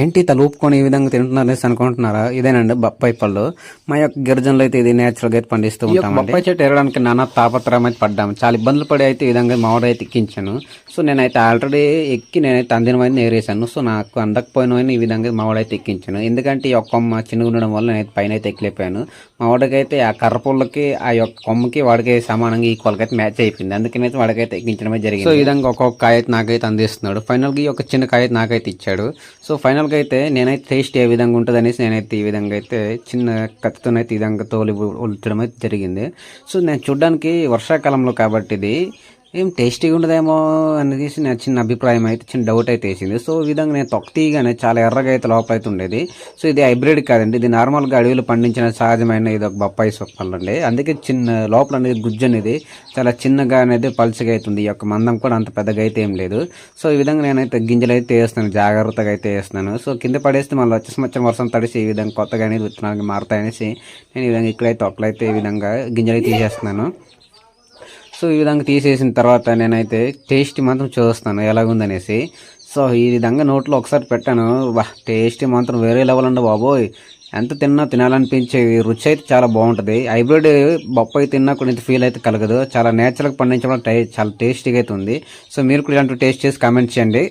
ఏంటి తలూపుకొని ఈ విధంగా తింటున్నారనేసి అనుకుంటున్నారా? ఇదేనండి బొప్పాయి పళ్ళు. మా యొక్క గిరిజనులు అయితే ఇది నేచురల్గా అయితే పండిస్తూ ఉంటాం బొప్పాయి చెట్టు ఎరడానికి నానా తాపత్రయం అయితే పడ్డాము చాలా ఇబ్బందులు పడి అయితే ఈ విధంగా మామిడి అయితే ఎక్కించాను సో నేనైతే ఆల్రెడీ ఎక్కి నేనైతే అందినవైతే నేరేసాను సో నాకు అందకపోయిన ఈ విధంగా మామిడి అయితే ఎక్కించాను. ఎందుకంటే ఈ యొక్క కొమ్మ చిన్నగా ఉండడం వల్ల నేనైతే పైన అయితే ఎక్కలేకపోయాను. మామిడికి అయితే ఆ కర్ర పుల్లకి ఆ యొక్క కొమ్మకి వాడికి సమానంగా ఈక్వల్ అయితే మ్యాచ్ అయిపోయింది. అందుకని అయితే వాడికైతే ఎక్కించడమే జరిగింది. సో ఈ విధంగా ఒక్కొక్క కాయ అయితే నాకైతే అందిస్తున్నాడు. ఫైనల్గా ఈ ఒక చిన్న కాయ అయితే నాకైతే ఇచ్చాడు. సో ఫైనల్ ఫైనల్గా అయితే నేనైతే టేస్ట్ ఏ విధంగా ఉంటుంది అనేసి నేనైతే ఈ విధంగా అయితే చిన్న కత్తితోనైతే ఈ విధంగా తోలి ఉల్చడం అయితే జరిగింది. సో నేను చూడడానికి వర్షాకాలంలో కాబట్టి ఇది ఏం టేస్టీగా ఉండదేమో అనేది నా చిన్న అభిప్రాయం అయితే చిన్న డౌట్ అయితే వేసింది. సో ఈ విధంగా నేను తొక్తీగానే చాలా ఎర్రగా అయితే లోపల అయితే ఉండేది సో ఇది హైబ్రిడ్ కాదండి. ఇది నార్మల్గా అడవిలో పండించిన సహజమైన ఇది ఒక బొప్పాయి పళ్ళు అండి అందుకే చిన్న లోపల అనేది గుజ్జు అనేది చాలా చిన్నగా అనేది పలుచగా అవుతుంది. ఈ యొక్క మందం కూడా అంత పెద్దగా అయితే ఏం లేదు. సో ఈ విధంగా నేనైతే గింజలు అయితే వేస్తాను జాగ్రత్తగా అయితే వేస్తున్నాను. సో కింద పడేస్తే మళ్ళీ వచ్చే సంవత్సరం వర్షం తడిసి ఈ విధంగా కొత్తగా అనేది విత్తనాలకి మారుతాయనేసి నేను ఈ విధంగా ఇక్కడైతే ఒకలైతే ఈ విధంగా గింజలు అయితే తీసేస్తున్నాను. సో ఈ విధంగా తీసేసిన తర్వాత నేనైతే టేస్ట్ మాత్రం చూస్తాను ఎలాగుందనేసి. సో ఈ విధంగా నోట్లో ఒకసారి పెట్టాను. వా టేస్ట్ మాత్రం వేరే లెవెల్ అండి బాబోయ్. ఎంత తిన్నా తినాలనిపించే రుచి అయితే చాలా బాగుంటుంది. హైబ్రిడ్ బొప్పాయి తిన్నా కూడా ఇంత ఫీల్ అయితే కలగదు. చాలా నేచురల్గా పండించడం టై చాలా టేస్టీగా అయితే ఉంది. సో మీరు కూడా ఇలాంటి టేస్ట్ చేసి కామెంట్ చేయండి.